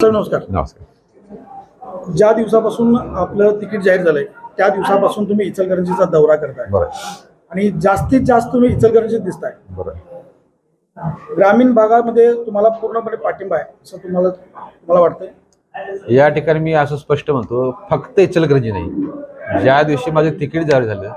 Sir नमस्कार. नमस्कार. ज्या दिवसापासून आपलं तिकीट जाहीर झालंय त्या दिवसापासून तुम्ही इचलकरंजीचा दौरा करताय. बरं. आणि जास्तीत जास्त तुम्ही इचलकरंजीत दिसताय. बरं. ग्रामीण भागामध्ये तुम्हाला पूर्णपणे पाठिंबा आहे असं तुम्हाला तुम्हाला वाटतंय? या ठिकाणी मी असं स्पष्ट म्हणतो फक्त इचलकरंजी नाही. ज्या दिवशी माझं तिकीट जाहीर झालं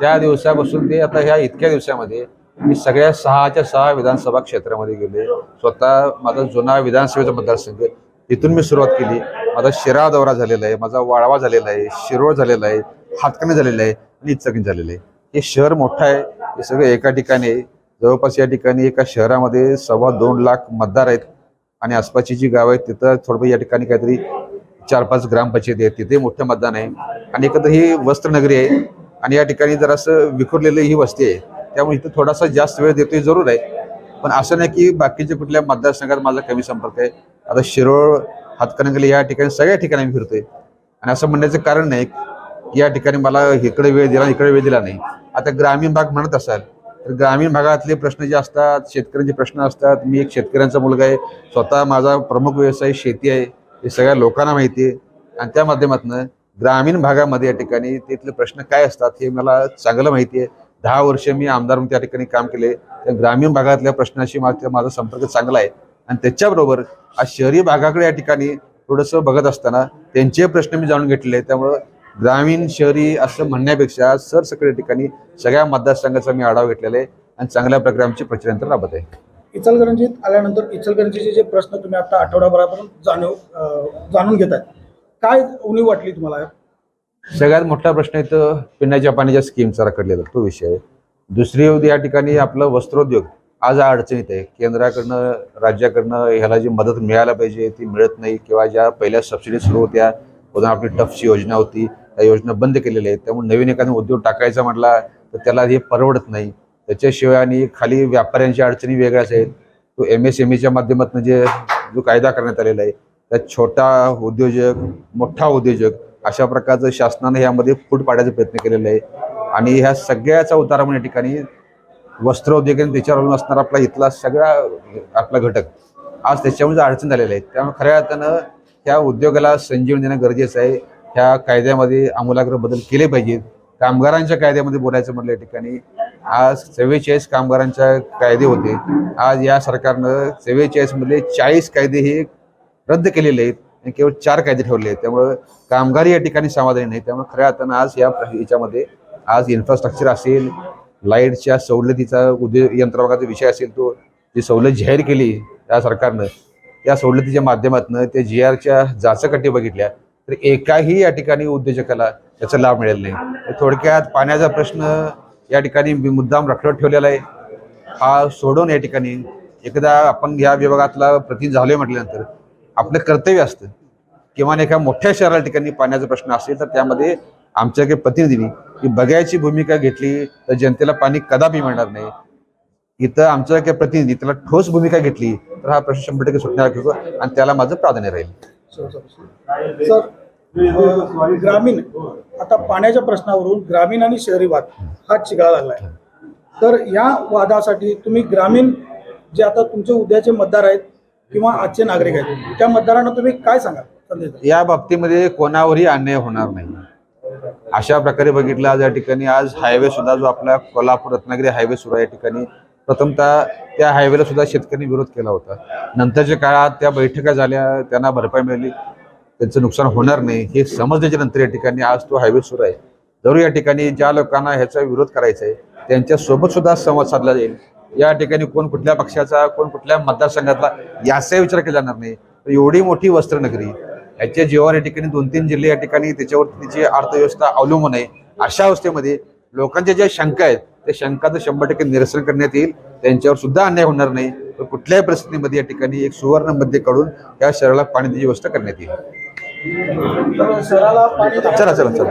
त्या दिवसापासून ते आता ह्या इतक्या दिवसामध्ये मी सगळ्या सहाच्या सहा विधानसभा क्षेत्रामध्ये गेले स्वतः माझा जुना विधानसभेचा मतदारसंघ इथून मी सुरुवात केली. माझा शिरा दौरा झालेला आहे माझा वाळवा झालेला आहे शिरोळ झालेला आहे हातकणी झालेलं आहे आणि इचकणी झालेलं आहे. हे शहर मोठं आहे. हे सगळं एका ठिकाणी आहे. जवळपास या ठिकाणी एका शहरामध्ये सव्वा दोन लाख मतदार आहेत आणि आसपासची जी गावं आहेत तिथं थोडंफार या ठिकाणी काहीतरी चार पाच ग्रामपंचायती आहेत. तिथे मोठं मतदान आहे. आणि एकत्र ही वस्त्रनगरी आहे. आणि या ठिकाणी जरासं विखुरलेली ही वस्ती आहे. त्यामुळे इथं थोडासा जास्त वेळ देतोय जरूर आहे. पण असं नाही की बाकीच्या कुठल्या मतदारसंघात माझा कमी संपर्क आहे. आता शिरोळ हातकणंगले या ठिकाणी सगळ्या ठिकाणी मी फिरतोय. आणि असं म्हणण्याचं कारण नाही की या ठिकाणी मला इकडे वेळ दिला इकडे वेळ दिला नाही. आता ग्रामीण भाग म्हणत असाल तर ग्रामीण भागातले प्रश्न जे असतात शेतकऱ्यांचे प्रश्न असतात. मी एक शेतकऱ्यांचा मुलगा आहे स्वतः माझा प्रमुख व्यवसाय शेती आहे हे सगळ्या लोकांना माहिती आहे. आणि त्या माध्यमातून ग्रामीण भागामध्ये या ठिकाणी तिथले प्रश्न काय असतात हे मला चांगलं माहिती आहे. दहा वर्ष मी आमदार म्हणून त्या ठिकाणी काम केले. त्या ग्रामीण भागातल्या प्रश्नाशी माझा माझा संपर्क चांगला आहे. आणि त्याच्याबरोबर आज शहरी भागाकडे या ठिकाणी थोडंसं बघत असताना त्यांचे प्रश्न मी जाणून घेतलेले आहेत. त्यामुळं ग्रामीण शहरी असं म्हणण्यापेक्षा सरसकट या ठिकाणी सगळ्या मतदारसंघाचा मी आढावा घेतलेला आहे आणि चांगल्या प्रकारे आमची राबत आहे. इचलकरंजीत आल्यानंतर इचलकरंजीचे जे प्रश्न तुम्ही आता आठवड्याभरापर्यंत जाणीव जाणून घेताय. काय उणीव वाटली तुम्हाला? सगळ्यात मोठा प्रश्न इथं पिण्याच्या पाण्याच्या स्कीमचा रखडलेला तो विषय आहे. दुसरी या ठिकाणी आपलं वस्त्रोद्योग. आज अडचणीत आहे. केंद्राकडनं राज्याकडनं ह्याला जी मदत मिळायला पाहिजे ती मिळत नाही किंवा ज्या पहिल्या सबसिडी सुरू होत्या उदाहरण आपली टफची योजना होती त्या योजना बंद केलेल्या आहेत. त्यामुळे नवीन एखादा उद्योग टाकायचा म्हटला तर त्याला हे परवडत नाही. त्याच्याशिवाय आणि खाली व्यापाऱ्यांच्या अडचणी वेगळ्याच आहेत. तो एम एस एम ईच्या माध्यमातून जे जो कायदा करण्यात आलेला आहे त्यात छोटा उद्योजक मोठा उद्योजक अशा प्रकारचं शासनानं यामध्ये फूट पाडायचा प्रयत्न केलेला आहे. आणि ह्या सगळ्याचा उतारा या ठिकाणी वस्त्रोद्योग आणि त्याच्यावरून असणारा आपला इथला सगळा आपला घटक. आज त्याच्यामुळे अडचण झालेला आहे त्यामुळे खऱ्या अर्थानं ह्या उद्योगाला संजीवन देणं गरजेचं आहे. ह्या कायद्यामध्ये आमूलाग्र बदल केले पाहिजेत. कामगारांच्या कायद्यामध्ये बोलायचं म्हटलं या ठिकाणी आज चव्वेचाळीस कामगारांच्या कायदे होते. आज या सरकारनं चव्वेचाळीसमधले चाळीस कायदे हे रद्द केलेले आहेत आणि केवळ चार कायदे ठेवले आहेत. त्यामुळं कामगार या ठिकाणी समाधानी नाही त्यामुळे खऱ्या अर्थानं आज या याच्यामध्ये आज इन्फ्रास्ट्रक्चर असेल लाईटच्या सवलतीचा उद्योग यंत्रभागाचा विषय असेल तो जी सवलत जाहीर केली या सरकारनं या सवलतीच्या माध्यमातून ते जी आरच्या जाचकटी बघितल्या तर एकाही या ठिकाणी उद्योजकाला याचा लाभ मिळेल नाही. थोडक्यात पाण्याचा प्रश्न या ठिकाणी मुद्दाम रखडत ठेवलेला आहे. हा सोडून या ठिकाणी एकदा आपण या विभागातला प्रतिनिधी झालोय म्हटल्यानंतर आपलं कर्तव्य असतं. किमान एका मोठ्या शहराला ठिकाणी पाण्याचा प्रश्न असेल तर त्यामध्ये आमच्या काही प्रतिनिधींनी ही बघायची भूमिका घेतली तर जनतेला पाणी कदापि मिळणार नाही. इथं आमच्या काही प्रतिनिधी त्याला ठोस भूमिका घेतली तर हा प्रश्न शंभर टक्के सुटणार होतो आणि त्याला माझं प्राधान्य राहील. सर ग्रामीण आता पाण्याच्या प्रश्नावरून ग्रामीण आणि शहरी वाद हा चिघळा लागलाय. तर या वादासाठी तुम्ही ग्रामीण जे आता तुमचे उद्याचे मतदार आहेत किंवा आजचे नागरिक आहेत त्या मतदारांना तुम्ही काय द्याल? या बाबतीमध्ये कोणावरही अन्याय होणार नाही. अशा प्रकारे बघितलं आज या ठिकाणी. आज हायवे सुद्धा जो आपला कोल्हापूर रत्नागिरी हायवे सुद्धा या ठिकाणी प्रथमतः त्या हायवेला सुद्धा शेतकऱ्यांनी विरोध केला होता. नंतरच्या काळात त्या बैठका झाल्या त्यांना भरपाई मिळाली. त्यांचं नुकसान होणार नाही. हे समजल्याच्या नंतर या ठिकाणी आज तो हायवे सुरू आहे. जरूर या ठिकाणी ज्या लोकांना ह्याचा विरोध करायचा आहे त्यांच्यासोबत सुद्धा संवाद साधला जाईल. या ठिकाणी कोण कुठल्या पक्षाचा कोण कुठल्या मतदारसंघातला याचाही विचार केला जाणार नाही. तर एवढी मोठी वस्त्रनगरी याच्या जीवावर या ठिकाणी दोन तीन जिल्हे या ठिकाणी त्याच्यावर तिची अर्थव्यवस्था अवलंबून आहे. अशा अवस्थेमध्ये लोकांच्या ज्या शंका आहेत त्या शंकाचं शंभर टक्के निरसन करण्यात येईल. त्यांच्यावर सुद्धा अन्याय होणार नाही. तर कुठल्याही परिस्थितीमध्ये या ठिकाणी एक सुवर्णमध्ये काढून या शहराला पाणी देण्याची व्यवस्था करण्यात येईल. चला, चला, चला.